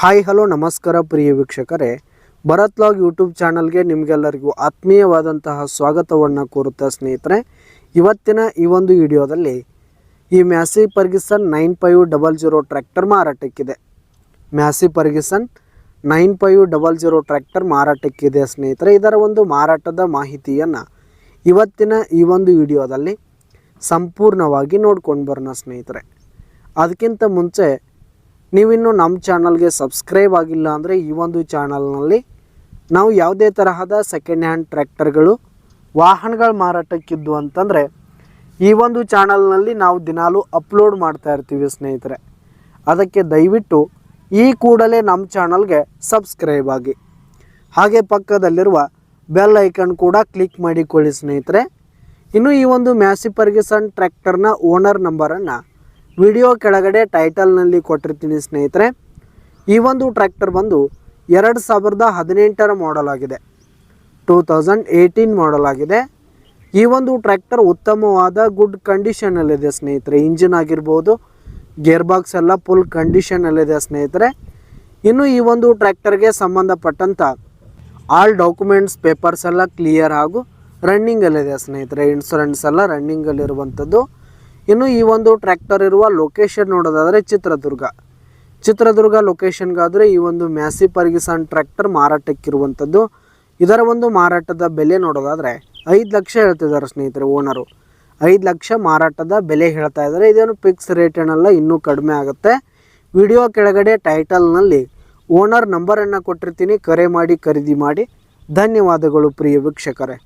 Hi, hello, ನಮಸ್ಕಾರ ಪ್ರಿಯ ವೀಕ್ಷಕರೇ. Bharat log YouTube ಚಾನಲ್ಗೆ ನಿಮಗೆಲ್ಲರಿಗೂ ಆತ್ಮೀಯವಾದಂತಹ ಸ್ವಾಗತವನ್ನು ಕೋರುತ್ತಾ ಸ್ನೇಹಿತರೆ. ಇವತ್ತಿನ ಈ ಒಂದು ವಿಡಿಯೋದಲ್ಲಿ ಈ Massey Ferguson nine five double zero tractor ಮಾರಾಟಕ್ಕಿದೆ. Massey Ferguson nine five double zero tractor ಮಾರಾಟಕ್ಕಿದೆ ಸ್ನೇಹಿತರೆ. ಇದರ ಒಂದು ಮಾರಾಟದ ಮಾಹಿತಿಯನ್ನು ಇವತ್ತಿನ ಈ ಒಂದು ವಿಡಿಯೋದಲ್ಲಿ ಸಂಪೂರ್ಣವಾಗಿ ನೋಡ್ಕೊಂಡು ಬರೋಣ ಸ್ನೇಹಿತರೆ. ಅದಕ್ಕಿಂತ ಮುಂಚೆ ನೀವಿನ್ನು ನಮ್ಮ ಚಾನಲ್ಗೆ ಸಬ್ಸ್ಕ್ರೈಬ್ ಆಗಿಲ್ಲ ಅಂದರೆ ಈ ಒಂದು ಚಾನಲ್ನಲ್ಲಿ ನಾವು ಯಾವುದೇ ತರಹದ ಸೆಕೆಂಡ್ ಹ್ಯಾಂಡ್ ಟ್ರ್ಯಾಕ್ಟರ್ಗಳು, ವಾಹನಗಳು ಮಾರಾಟಕ್ಕಿದ್ದು ಅಂತಂದರೆ ಈ ಒಂದು ಚಾನಲ್ನಲ್ಲಿ ನಾವು ದಿನಾಲೂ ಅಪ್ಲೋಡ್ ಮಾಡ್ತಾ ಇರ್ತೀವಿ ಸ್ನೇಹಿತರೆ. ಅದಕ್ಕೆ ದಯವಿಟ್ಟು ಈ ಕೂಡಲೇ ನಮ್ಮ ಚಾನಲ್ಗೆ ಸಬ್ಸ್ಕ್ರೈಬ್ ಆಗಿ. ಹಾಗೆ ಪಕ್ಕದಲ್ಲಿರುವ ಬೆಲ್ ಐಕನ್ ಕೂಡ ಕ್ಲಿಕ್ ಮಾಡಿಕೊಳ್ಳಿ ಸ್ನೇಹಿತರೆ. ಇನ್ನು ಈ ಒಂದು ಮ್ಯಾಸಿ ಪರ್ಗಿಸನ್ ಟ್ರ್ಯಾಕ್ಟರ್ನ ಓನರ್ ನಂಬರನ್ನು ವಿಡಿಯೋ ಕೆಳಗಡೆ ಟೈಟಲ್ನಲ್ಲಿ ಕೊಟ್ಟಿರ್ತೀನಿ ಸ್ನೇಹಿತರೆ. ಈ ಒಂದು ಟ್ರ್ಯಾಕ್ಟರ್ ಬಂದು ಎರಡು ಸಾವಿರದ ಹದಿನೆಂಟರ ಮಾಡಲ್ ಆಗಿದೆ. ಟೂ ತೌಸಂಡ್ ಏಯ್ಟೀನ್ ಮಾಡಲ್ ಆಗಿದೆ. ಈ ಒಂದು ಟ್ರ್ಯಾಕ್ಟರ್ ಉತ್ತಮವಾದ ಗುಡ್ ಕಂಡೀಷನಲ್ಲಿದೆ ಸ್ನೇಹಿತರೆ. ಇಂಜಿನ್ ಆಗಿರ್ಬೋದು ಗೇರ್ ಬಾಕ್ಸ್ ಎಲ್ಲ ಫುಲ್ ಕಂಡೀಷನಲ್ಲಿದೆ ಸ್ನೇಹಿತರೆ. ಇನ್ನು ಈ ಒಂದು ಟ್ರ್ಯಾಕ್ಟರ್ಗೆ ಸಂಬಂಧಪಟ್ಟಂಥ ಆಲ್ ಡಾಕ್ಯುಮೆಂಟ್ಸ್ ಪೇಪರ್ಸ್ ಎಲ್ಲ ಕ್ಲಿಯರ್ ಹಾಗೂ ರನ್ನಿಂಗಲ್ಲಿದೆ ಸ್ನೇಹಿತರೆ. ಇನ್ಸೂರೆನ್ಸ್ ಎಲ್ಲ ರನ್ನಿಂಗಲ್ಲಿರುವಂಥದ್ದು ಇನ್ನು ಈ ಒಂದು ಟ್ರ್ಯಾಕ್ಟರ್ ಇರುವ ಲೊಕೇಶನ್ ನೋಡೋದಾದರೆ ಚಿತ್ರದುರ್ಗ. ಚಿತ್ರದುರ್ಗ ಲೊಕೇಶನ್ಗಾದರೆ ಈ ಒಂದು ಮ್ಯಾಸಿ ಪರ್ಗಿಸನ್ ಟ್ರ್ಯಾಕ್ಟರ್ ಮಾರಾಟಕ್ಕಿರುವಂಥದ್ದು. ಇದರ ಒಂದು ಮಾರಾಟದ ಬೆಲೆ ನೋಡೋದಾದರೆ ಐದು ಲಕ್ಷ ಹೇಳ್ತಿದ್ದಾರೆ ಸ್ನೇಹಿತರೆ ಓನರು ಐದು ಲಕ್ಷ ಮಾರಾಟದ ಬೆಲೆ ಹೇಳ್ತಾ ಇದ್ದಾರೆ. ಇದೇನು ಫಿಕ್ಸ್ ರೇಟ್ ಏನಲ್ಲ, ಇನ್ನೂ ಕಡಿಮೆ ಆಗುತ್ತೆ. ವಿಡಿಯೋ ಕೆಳಗಡೆ ಟೈಟಲ್ನಲ್ಲಿ ಓನರ್ ನಂಬರನ್ನು ಕೊಟ್ಟಿರ್ತೀನಿ. ಕರೆ ಮಾಡಿ, ಖರೀದಿ ಮಾಡಿ. ಧನ್ಯವಾದಗಳು ಪ್ರಿಯ ವೀಕ್ಷಕರೇ.